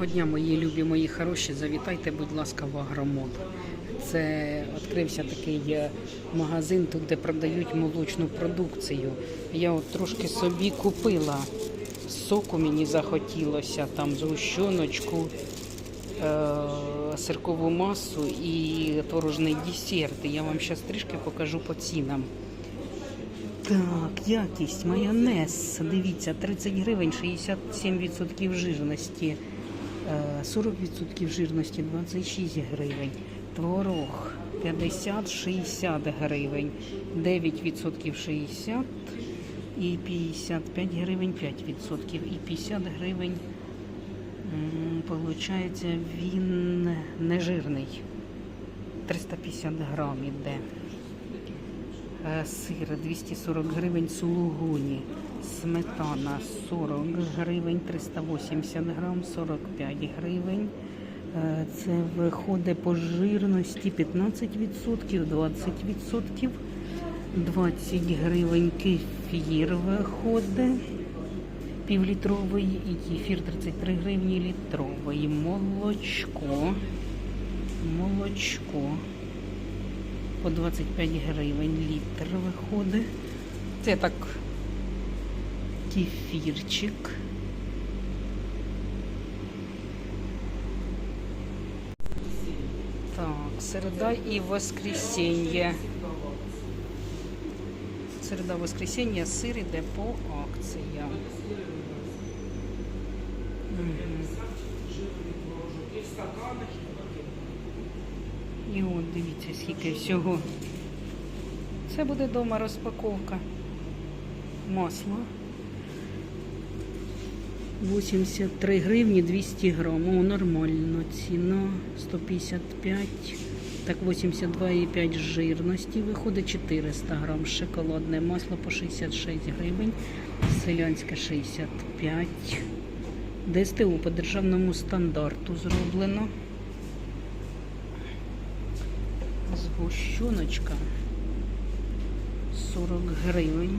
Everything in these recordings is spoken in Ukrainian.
Доброго дня, мої любі, мої хороші. Завітайте, будь ласка, в Агромол. Це відкрився такий е, магазин, тут де продають молочну продукцію. Я от трошки собі купила соку, мені захотілося там згущеночку, е- сиркову масу і творожний десерт. Я вам зараз трішки покажу по цінам. Так, якість, майонез. Дивіться, 30 гривень, 67% жирності, 40% жирності, 26 гривень. Творог 50-60 гривень, 9% 60 і 55 гривень 5% і 50 гривень. Получається, він не жирний. 350 грам іде. Е, Сир 240 гривень сулугуні. Сметана 40 гривень, 380 грам, 45 гривень. Е, Це виходить по жирності 15%, 20%. 20 гривень кефір виходить. Півлітровий і кефір 33 гривні літровий. Молочко. Молочко по 25 гривень літр виходить. Це так кефірчик. Так, середа і воскресенье. Середа, воскресенье, сир іде по акціям. І от дивіться, скільки всього. Це буде вдома розпаковка. Масло. 83 гривні 200 грам. О, нормально. Ціна 155. Так, 82,5 жирності. Виходить 400 грам. Шоколадне масло по 66 гривень. Селянське 65. ДСТУ по державному стандарту зроблено. Згущеночка 40 гривень.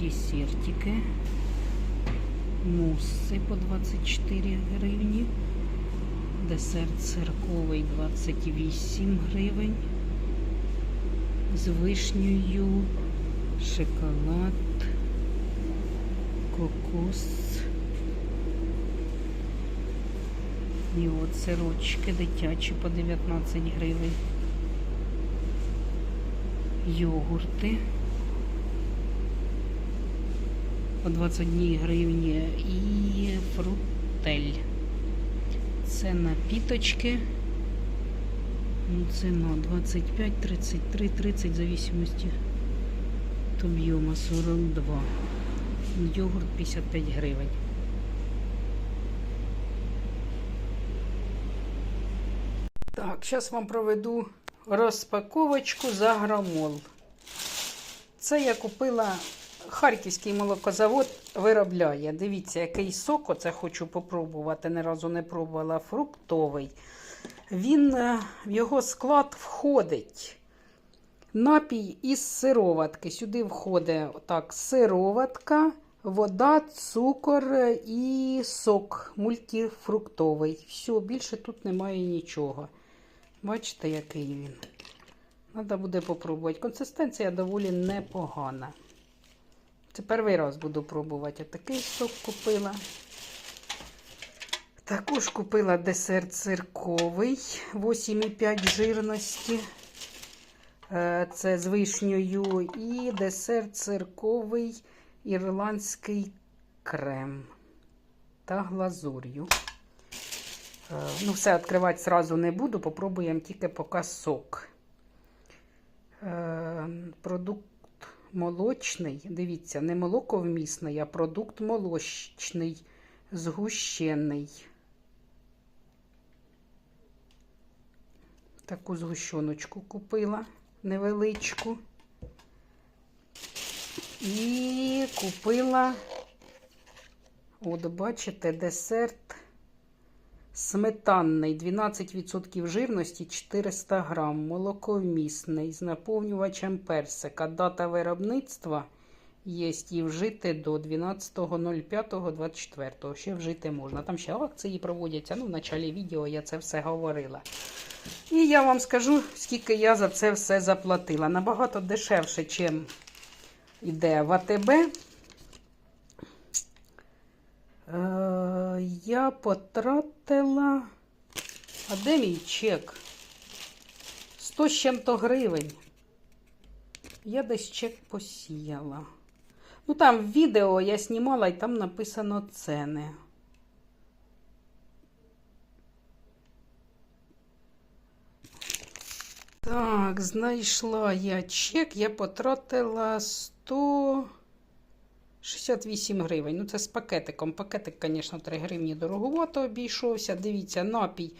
Десертики. Муси по 24 гривні. Десерт цирковий 28 гривень. З вишнею, шоколад, кокос. І от сирочки дитячі по 19 гривень. Йогурти по 21 гривні і фрутель. Це напіточки. Ціна 25, 33, 30 в зависимости от об'єму 42. Йогурт 55 гривень. Так, зараз вам проведу розпаковочку за грамол. Це я купила Харківський молокозавод виробляє. Дивіться, який сок, оце хочу попробувати. Ні разу не пробувала. Фруктовий. Він е, в його склад входить. Напій із сироватки. Сюди входить так, сироватка, вода, цукор і сок мультифруктовий. Все, більше тут немає нічого. Бачите, який він. Треба буде попробувати. Консистенція доволі непогана. Це перший раз буду пробувати. Такий сок купила. Також купила десерт цирковий 8,5 жирності. Е, Це з вишнею. І десерт цирковий ірландський крем та глазур'ю. Е, Ну, все відкривати зразу не буду, попробуємо тільки поки сок. Е, Продукт молочний. Дивіться, не молоковмісний, а продукт молочний, згущений. Таку згущеночку купила невеличку. І купила, от бачите, десерт сметанний, 12% жирності, 400 грам, молоковмісний, з наповнювачем персика. Дата виробництва є і вжити до 12.05.24. Ще вжити можна. Там ще акції проводяться. Ну, в началі відео я це все говорила. І я вам скажу, скільки я за це все заплатила. Набагато дешевше, чим іде в АТБ. Е, я потратила. А де мій чек? 100 з чим-то гривень. Я десь чек посіяла. Ну, там відео я знімала і там написано ціни. Так, знайшла я чек, я потратила 168 гривень. Ну, це з пакетиком. Пакетик, звісно, 3 гривні дороговато обійшовся. Дивіться, напій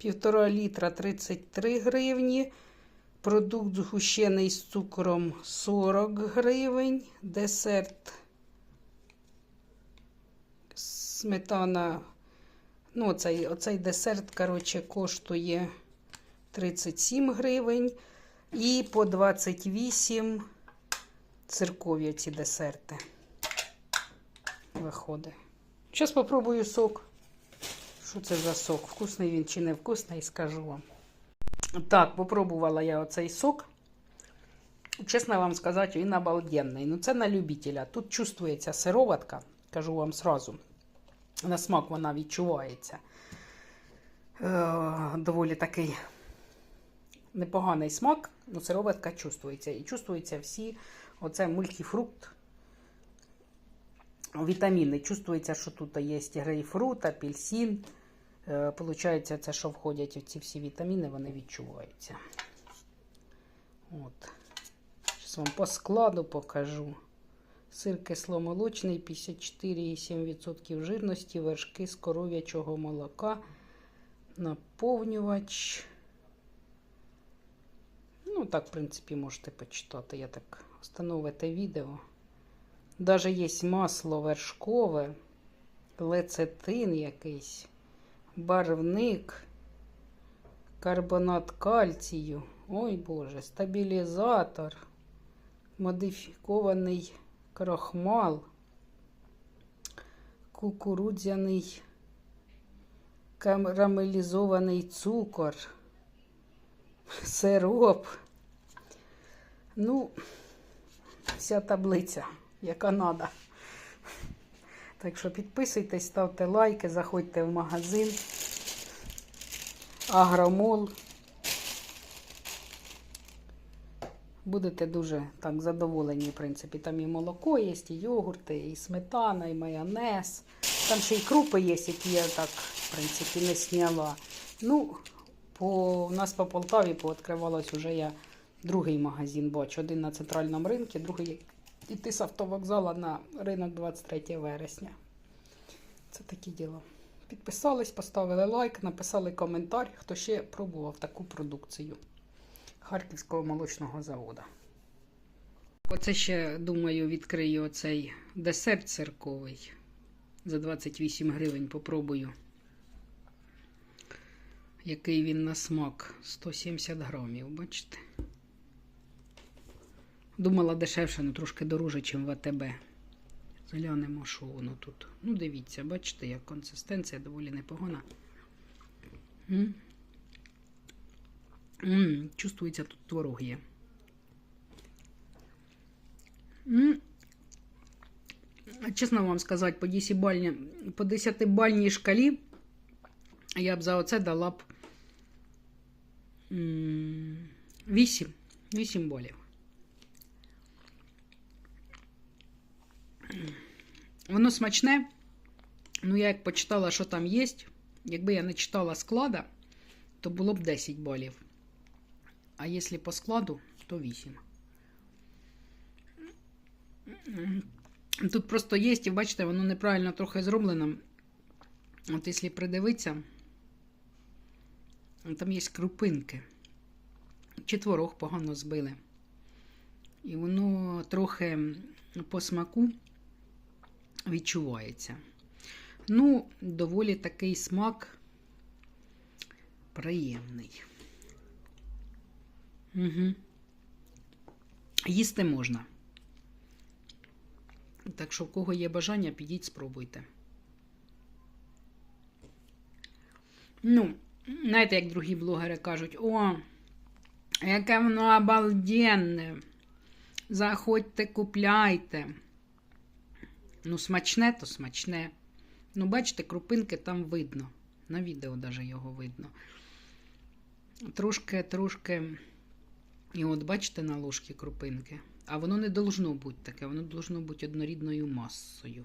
1,5 літра 33 гривні. Продукт згущений з цукром 40 гривень. Десерт сметана. Ну, оцей, оцей десерт, коротше, коштує 37 гривень. І по 28 циркові ці десерти. Виходить. Зараз спробую сок. Що це за сок? Вкусний він чи не вкусний, скажу вам. Так, попробувала я оцей сок. Чесно вам сказати, він обалденний. Ну, це на любителя. Тут чувствується сироватка, кажу вам сразу. На смак вона відчувається. Е, доволі такий непоганий смак, ну сироватка чувствується. І чувствується всі оце мультифрукт. Вітаміни. Чувствується, що тут є грейпфрут, апельсин. Е, Получається, це, що входять в ці всі вітаміни, вони відчуваються. От. Зараз вам по складу покажу. Сир кисломолочний, 54,7% жирності, вершки з коров'ячого молока, наповнювач. Ну, так, в принципі, можете почитати. Я так встановите відео. Даже є масло вершкове, лецитин якийсь барвник, карбонат кальцію. Ой Боже, стабілізатор, модифікований крохмал, кукурудзяний карамелізований цукор, сироп. Ну, вся таблиця, яка надо. Так що підписуйтесь, ставте лайки, заходьте в магазин. Агромол. Будете дуже так задоволені, в принципі. Там і молоко є, і йогурти, і сметана, і майонез. Там ще й крупи є, які я так, в принципі, не сняла. Ну, по, у нас по Полтаві пооткривалось уже я другий магазин бачу. Один на центральному ринку, другий йти з автовокзала на ринок 23 вересня. Це такі діло. Підписались, поставили лайк, написали коментар, хто ще пробував таку продукцію Харківського молочного заводу. Оце ще, думаю, відкрию оцей десерт цирковий. За 28 гривень попробую. Який він на смак 170 грамів, бачите? Думала дешевше, ну трошки дороже, ніж в АТБ. Глянемо, що воно тут. Ну, дивіться, бачите, як консистенція доволі непогана. М? М, чувствується, тут творог є. М. Чесно вам сказати, по 10-бальній по 10 шкалі я б за оце дала б 8, 8 балів. Воно смачне. Ну, я як почитала, що там є. Якби я не читала склада, то було б 10 балів. А якщо по складу, то 8. Тут просто є, і бачите, воно неправильно трохи зроблено. От якщо придивитися, там є крупинки. Чи творог погано збили. І воно трохи по смаку відчувається. Ну, доволі такий смак приємний. Угу. Їсти можна. Так що, в кого є бажання, підіть, спробуйте. Ну, знаєте, як другі блогери кажуть, о, яке воно обалденне. Заходьте, купляйте. Ну, смачне, то смачне. Ну, бачите, крупинки там видно. На відео даже його видно. Трошки, трошки. І от бачите на ложці крупинки. А воно не должно бути таке, воно должно бути однорідною масою.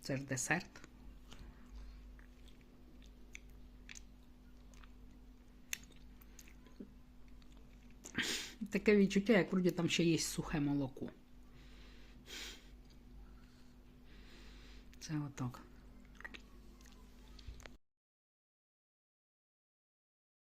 Це ж десерт. Таке відчуття, як вроді там ще є сухе молоко. Це отак.